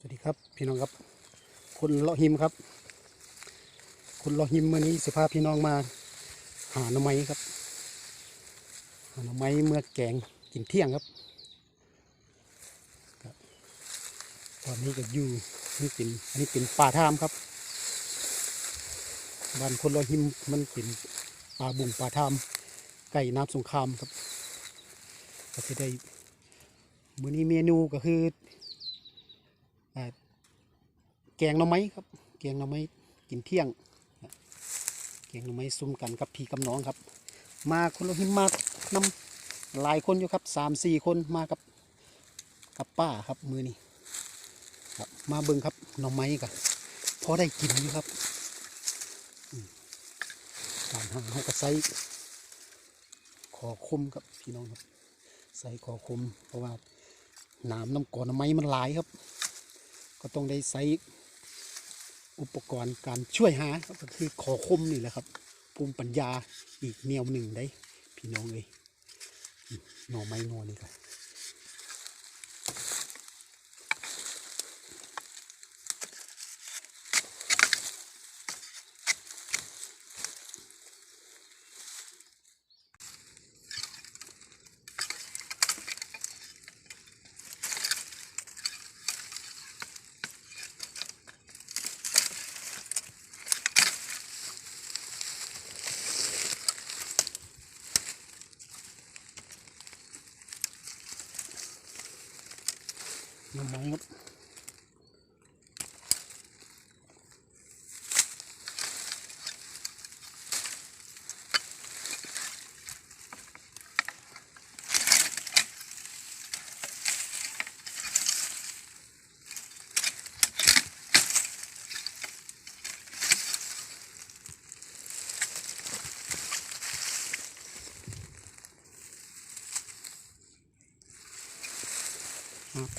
สวัสดีครับพี่น้องครับ คุณเลาะหิมครับ คุณเลาะหิมวันนี้สิพาพี่น้องมา หาหน่อไม้ครับหาหน่อไม้เมื่อแกงกินเที่ยงครับครับ ตอนนี้ก็อยู่นี่เป็นอันนี้เป็นป่าท่ามครับบ้านคนเลาะหิมมันเป็นป่าบุงป่าท่ามใกล้น้ำสงครามครับ ก็จะได้มื้อนี้เมนูก็คือ แกงหน่อไม้ครับ แกงหน่อไม้กินเที่ยง แกงหน่อไม้ซุ่มกันกับพี่กับน้องครับ มาคนละหิมมากนำหลายคนอยู่ครับสามสี่คนมากับกับป้าครับมือนี้ครับมาเบิ่งครับหน่อไม้กันพอได้กินอยู่ครับการหาเขาก็ใส่ขอคมครับพี่น้องครับ ใส่ขอคมเพราะว่าน้ำน้ำก่อนหน่อไม้มันหลายครับ ก็ต้องได้ใช้อุปกรณ์การช่วยหาก็คือขอคมนี่แหละครับภูมิปัญญาอีกแนวหนึ่งได้ พี่น้องเลยอืมหน่อไม้หนอนี่กัน หน่อไม้ครับอ่า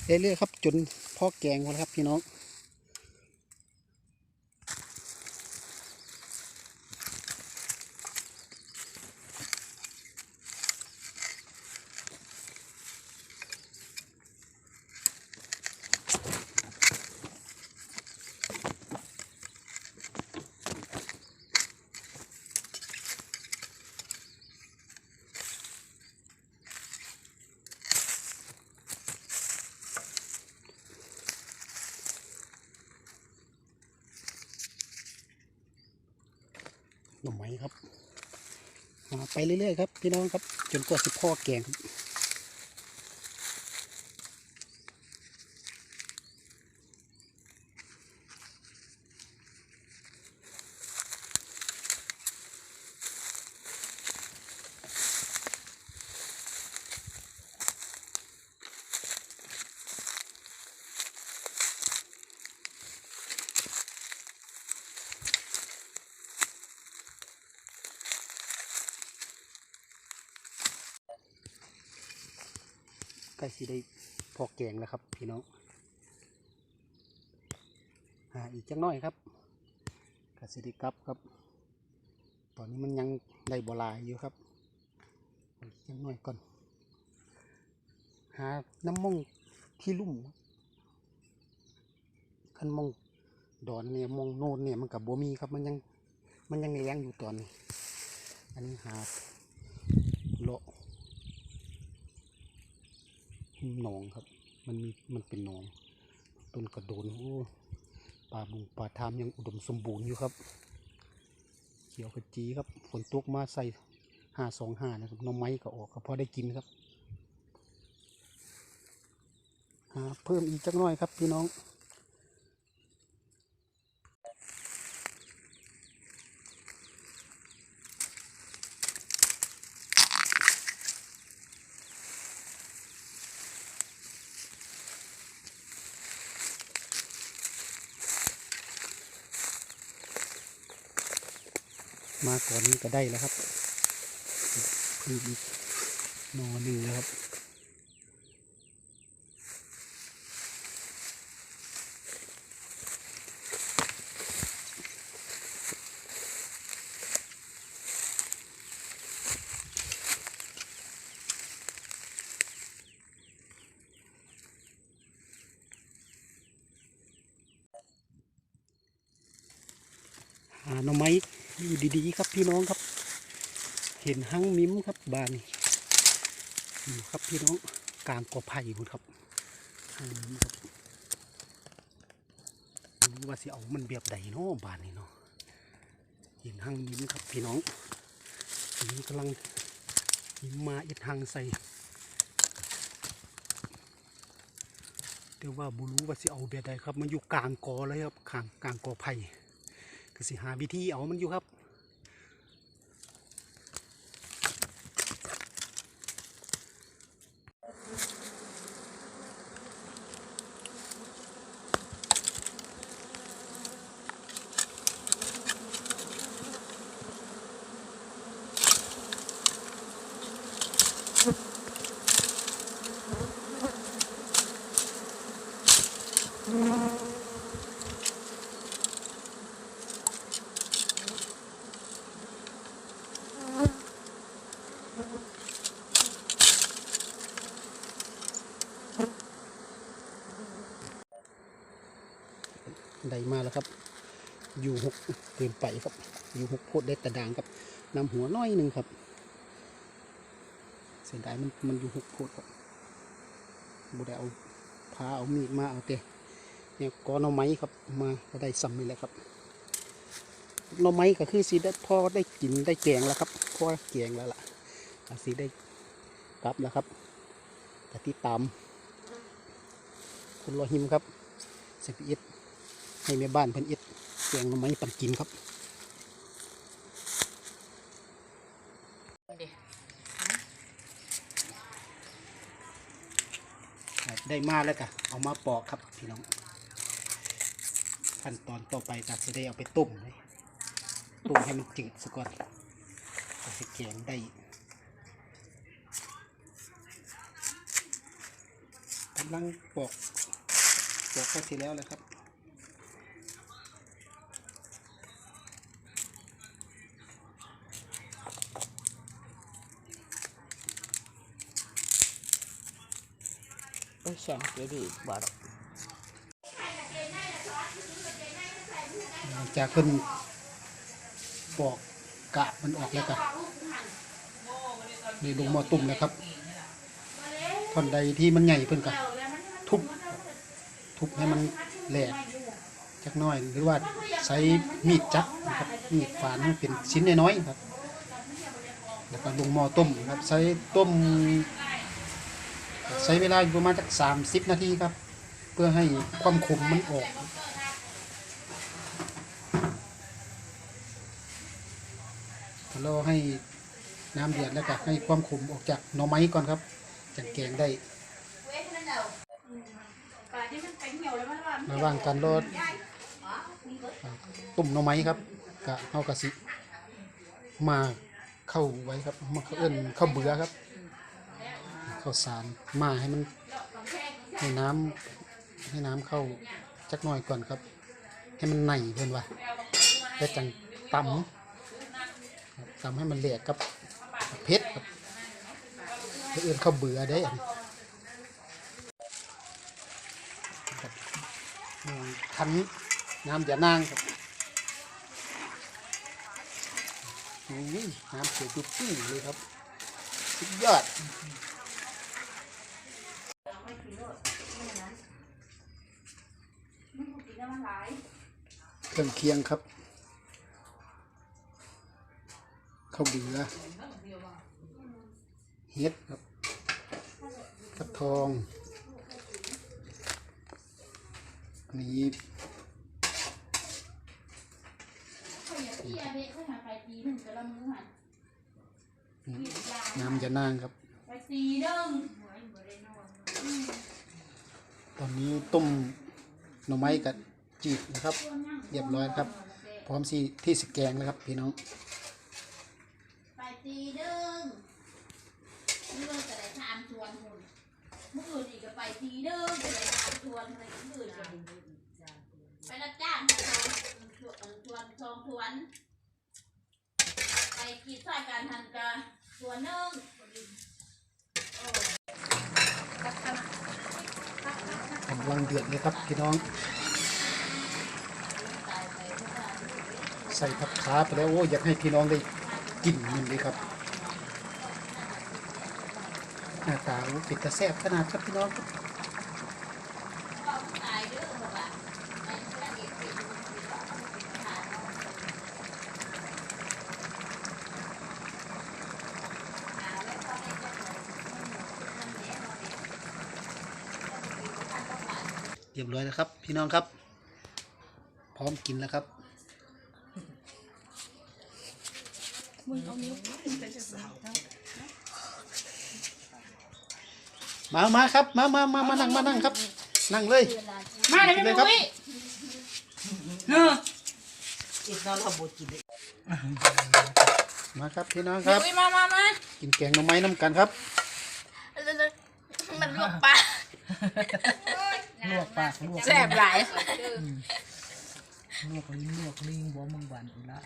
เรื่อยๆครับจนพ่อแกงหมดแล้วครับพี่น้อง หน่อไม้ครับหาไปเรื่อยๆครับ พี่น้องครับ จนกว่าสิพ่อแกงครับ ใกล้สิได้พอแกงแล้วครับพี่น้องหาอีกจังน้อยครับกสิได้กลับครับ ตอนนี้มันยังได้บลายอยู่ครับอีกจังน้อยก่อน หาน้ำมงที่ลุ่มคันมองดอนเนี่ยมองโนนเนี่ยมันกับบัมีครับมันยังมันยังเลี้ยงอยู่ตอนนี้ อันนี้หาเล หนองครับ มันมีมันเป็นหนอง ต้นกระโดนโอ้ป่าบุงป่าทามยังอุดมสมบูรณ์อยู่ครับ เขียวขจีครับฝนตกมาใส่ห้าสองห้านะครับน้องไม้ก็ออกก็พอได้กินครับหาเพิ่มอีกจักน้อยครับพี่น้อง มาก่อนนี้ก็ได้แล้วครับพึ่งนอนหนึ่งแล้วครับหาหน่อไม้ อยู่ดีๆ ครับพี่น้องครับ เห็นหังมิ้มครับบานนี่อยู่ครับพี่น้องกลางกอไผ่คุณครับหังมิ้มครับรู้ว่าสิเอามันแบบใดเนาะบานนี่เนาะเห็นหังมิ้มครับพี่น้องมิ้มกำลังมิ้มมาอิดหังใส่แต่ว่าบุรู้ว่าสิเอาแบบใดครับ มันอยู่กลางกอเลยครับกลางกลางกอไผ่ก็สิหาวิธีเอามันอยู่ครับ แล้วครับอยู่หกเกินไปครับอยู่หกโคตรได้แต่ด่างครับนำหัวน้อยหนึ่งครับ เสียดายมันมันอยู่หกโคตรครับบุได้เอาพาเอามีดมาเอาเตะเนี่ยก้อน่อไม้ครับมาก็ได้ซ้ำนี่แหละครับหน่อไม้ก็คือสีได้พอได้กินได้แกงแล้วครับพอแกงแล้วล่ะสีได้กลับแล้วครับแต่ที่ตามคุณรอหิมครับเสพีอิด ให้แม่บ้านเพิ่นอิดแกงหน่อไม้ปันกินครับได้มาแล้วก็เอามาปอกครับพี่น้องขั้นตอนต่อไปก็จะได้เอาไปต้มเลยต้มให้มันจืดซะก่อนก็จะแกงได้กำลังปอกปอกไปทีแล้วเลยครับ โอ้ยช่งเดี๋ยวดีบาดจากเพิ่นปอกกะมันออกแล้วก็ในลงหม้อตุ่มนะครับท่อนใดที่มันใหญ่เพิ่นก็ทุบทุบให้มันแหลกจักน้อยหรือว่าใช้มีดจักนะครับมีดฝานให้เป็นชิ้นน้อยๆครับ แล้วก็ลงหม้อต้มครับใช้ต้ม ใช้เวลาอยู่ประมาณสักสามสิบนาทีครับ เพื่อให้ความขมมันออกรอให้น้ำเดือดแล้วก็ให้ความขมออกจากหน่อไม้ก่อนครับจังแกงได้ระหว่างการรอต้มหน่อไม้ครับกะเอากะสิ มาเข้าไว้ครับมาเขาเอิ้นข้าเบื่อครับ ข้าวสารมาให้มันให้น้ำให้น้ำเข้าจักหน่อยก่อนครับ ให้มันไหนเพื่อนว่าแล้วจังตำทำให้มันแหลกกับเพชรครับเพื่อนเขาเบื่อได้อันนี้ครับอ่าคั้นน้ำจะนางครับโอ้น้ำเสียจุดปี้เลยครับ สุดยอด เครื่องเคียงครับข้าวเบื่อเฮ็ดครับกระทองอันนี้น้ำจะนางครับไปตีเด้งตอนนี้ต้มหน่อไม้กับ จีบนะครับ เรียบร้อยครับ พร้อมที่ที่สแกงแล้วครับพี่น้องไปตีเด้งนี่เราจะได้ทานชวนหุ่นเมื่อคืนอีกก็ไปตีเด้งจะได้ทานชวนอะไรที่อื่นกันไปรับจ้างชวนชวนชวนชองชวนไปกีดสายการทันกะชวนหนึ่งกำลังเดือดเลยครับพี่น้อง ใส่ผักขาไปแล้วโอ้อยากให้พี่น้องได้กินมันเลยครับหน้าตาปิดตาแซ่บขนาดครับพี่น้องเด้อบอกว่าไอ้พระเอกเป็นทานเนาะเอาแล้วพอยนต้องการเรียบร้อยแล้วครับ พี่น้องครับ พร้อมกินแล้วครับ มามาครับ มามามามานั่งมานั่งครับ นั่งเลย มาเลยกินเลแม่ยครับมุ้ยเฮ้อกินนอนเราบ่กินเลยมาครับพี่น้องครับมุ้ยมามามากินแกงหน่อไม้น้ำกันครับ มันลวกปลาลวกปากลวกแซ่บหลายลวกลิ้นลวกลิงบ่มังวันอีละ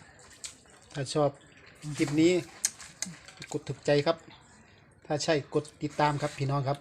ถ้าชอบ คลิปนี้ กดถูกใจครับ ถ้าใช่กดติดตามครับพี่น้องครับ